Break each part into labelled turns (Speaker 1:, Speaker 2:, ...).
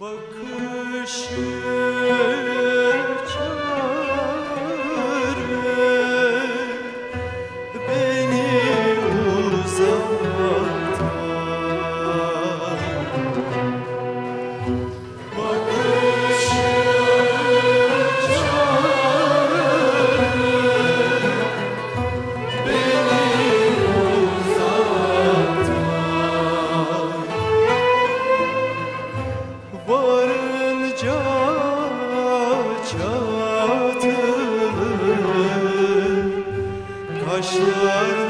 Speaker 1: Bakışın çatılır kaşlar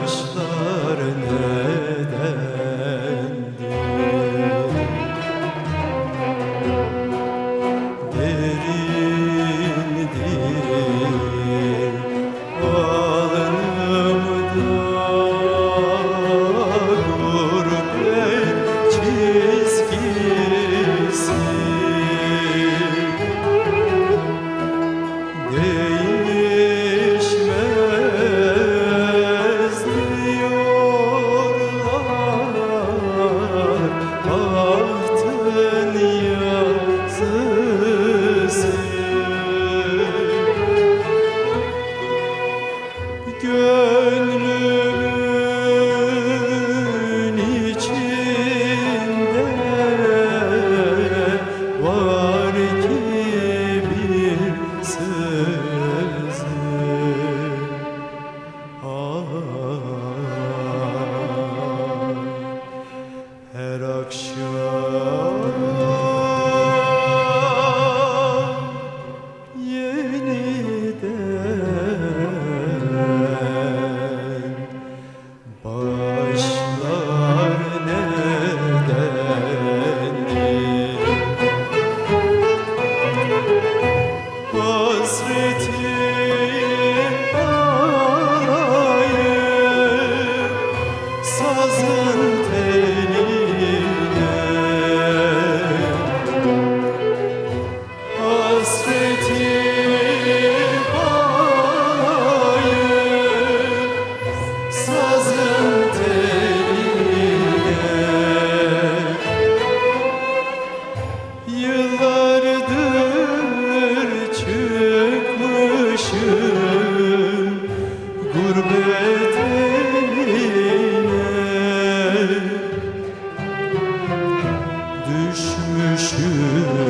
Speaker 1: yaşlar sazın tel düşür